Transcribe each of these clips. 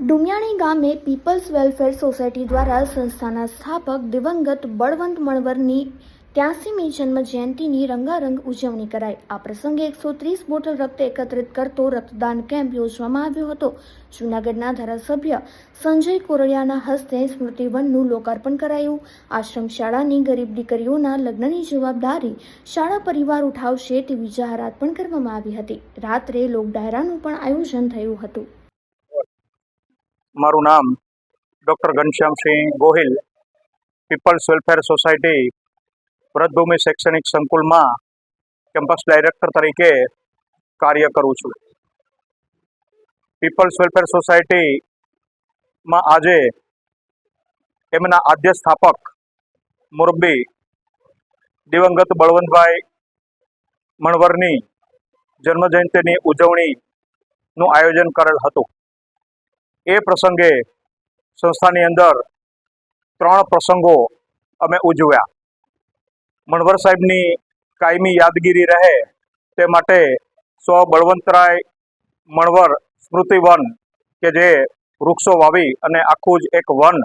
ડુમિયાણી ગામે people's welfare society દ્વારા સંસ્થાના સ્થાપક દિવંગત બળવંત મણવરની ત્યાસીમી જન્મ જયંતિની રંગારંગ ઉજવણી કરાઈ. આ પ્રસંગે એકસો ત્રીસ બોટલ રક્ત એકત્રિત કરતો રક્તદાન કેમ્પ યોજવામાં આવ્યો હતો. જૂનાગઢના ધારાસભ્ય સંજય કોરડિયાના હસ્તે સ્મૃતિવનનું લોકાર્પણ કરાયું. આશ્રમ શાળાની ગરીબ દીકરીઓના લગ્નની જવાબદારી શાળા પરિવાર ઉઠાવશે તેવી જાહેરાત પણ કરવામાં આવી હતી. રાત્રે લોક ડાયરાનું પણ આયોજન થયું હતું. મારું નામ doctor Ghanshyamsinh Gohil, people's welfare society Vratbhumi શૈક્ષણિક સંકુલમાં કેમ્પસ ડાયરેક્ટર તરીકે કાર્ય કરું છું. પીપલ્સ વેલફેર સોસાયટીમાં આજે એમના આદ્ય સ્થાપક મુરબ્બી દિવંગત બળવંતભાઈ મણવરની જન્મજયંતિની ઉજવણીનું આયોજન કરેલ હતું. એ પ્રસંગે સંસ્થાની અંદર ત્રણ પ્રસંગો અમે ઉજવ્યા. મણવર સાહેબની કાયમી યાદગીરી રહે તે માટે સ્વ બળવંતરાય મણવર સ્મૃતિ વન કે જે વૃક્ષો વાવી અને આખું જ એક વન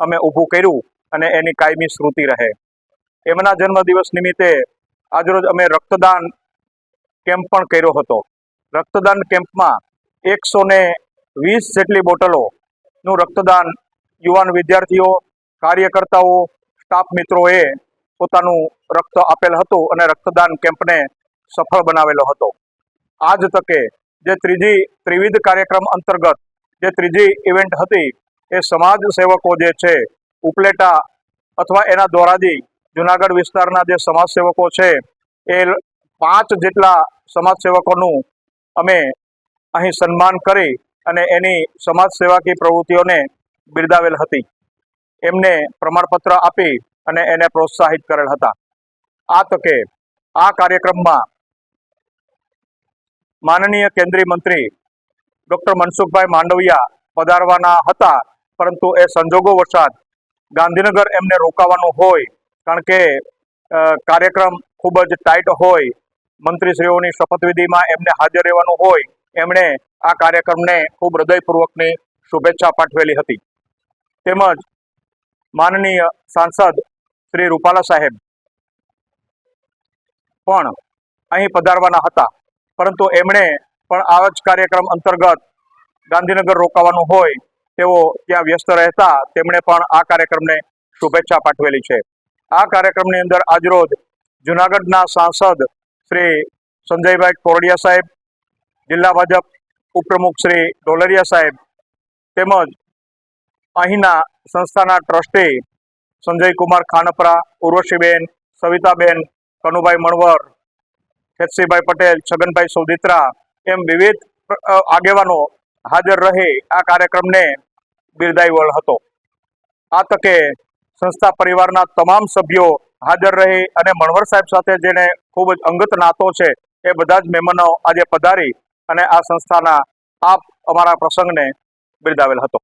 અમે ઊભું કર્યું અને એની કાયમી સ્મૃતિ રહે. એમના જન્મદિવસ નિમિત્તે આજરોજ અમે રક્તદાન કેમ્પ પણ કર્યો હતો. રક્તદાન કેમ્પમાં એકસો ને વીસ જેટલી બોટલોનું રક્તદાન યુવાન વિદ્યાર્થીઓ, કાર્યકર્તાઓ સ્ટાફ મિત્રોએ પોતાનું રક્ત આપેલ હતું અને રક્તદાન કેમ્પને સફળ બનાવેલો હતો. આ જ તકે જે ત્રીજી ત્રિવિધ કાર્યક્રમ અંતર્ગત જે ત્રીજી ઇવેન્ટ હતી, એ સમાજ સેવકો જે છે, ઉપલેટા અથવા એના દ્વારાજી જુનાગઢ વિસ્તારના જે સમાજ સેવકો છે, એ પાંચ જેટલા સમાજ સેવકોનું અમે અહીં સન્માન કરી અને એની સમાજ સેવાકી પ્રવૃત્તિઓને બિરદાવેલ હતી. એમને પ્રમાણપત્ર આપી અને એને પ્રોત્સાહિત કરેલ હતા. આ તકે આ કાર્યક્રમમાં માનનીય કેન્દ્રીય મંત્રી ડૉક્ટર મનસુખભાઈ માંડવિયા પધારવાના હતા, પરંતુ એ સંજોગો વરસાદ ગાંધીનગર એમને રોકાવાનું હોય, કારણ કે કાર્યક્રમ ખૂબ જ ટાઈટ હોય, મંત્રીશ્રીઓની શપથવિધિમાં એમને હાજર રહેવાનું હોય એમણે આ કાર્યક્રમને ખૂબ હૃદયપૂર્વકની શુભેચ્છા પાઠવેલી હતી. તેમજ માનનીય સાંસદ શ્રી રૂપાલા સાહેબ પણ અહીં પધારવાના હતા. પરંતુ એમણે પણ આવા જ કાર્યક્રમ અંતર્ગત ગાંધીનગર રોકાવાનું હોય, તેઓ ત્યાં વ્યસ્ત રહેતા તેમણે પણ આ કાર્યક્રમને શુભેચ્છા પાઠવેલી છે. આ કાર્યક્રમની અંદર આજરોજ જુનાગઢના સાંસદ શ્રી સંજયભાઈ કોરડિયા સાહેબ જિલ્લા ભાજપ ઉપપ્રમુખ શ્રી ડોલરિયા સાહેબ તેમજ અહીંના સંસ્થાના ટ્રસ્ટી સંજયકુમાર ખાનપરા, ઉર્વશીબેન, સવિતાબેન, કનુભાઈ મણવર, ખેતસીભાઈ પટેલ, છગનભાઈ સૌદિત્રા એમ વિવિધ આગેવાનો હાજર રહી આ કાર્યક્રમને બિરદાવ્યો હતો. આ તકે સંસ્થા પરિવારના તમામ સભ્યો હાજર રહી અને મણવર સાહેબ સાથે જેને ખૂબ જ અંગત નાતો છે એ બધા જ મહેમાનો આજે પધારી અને આ સંસ્થાના આપ અમારા પ્રસંગને બિરદાવેલ હતો.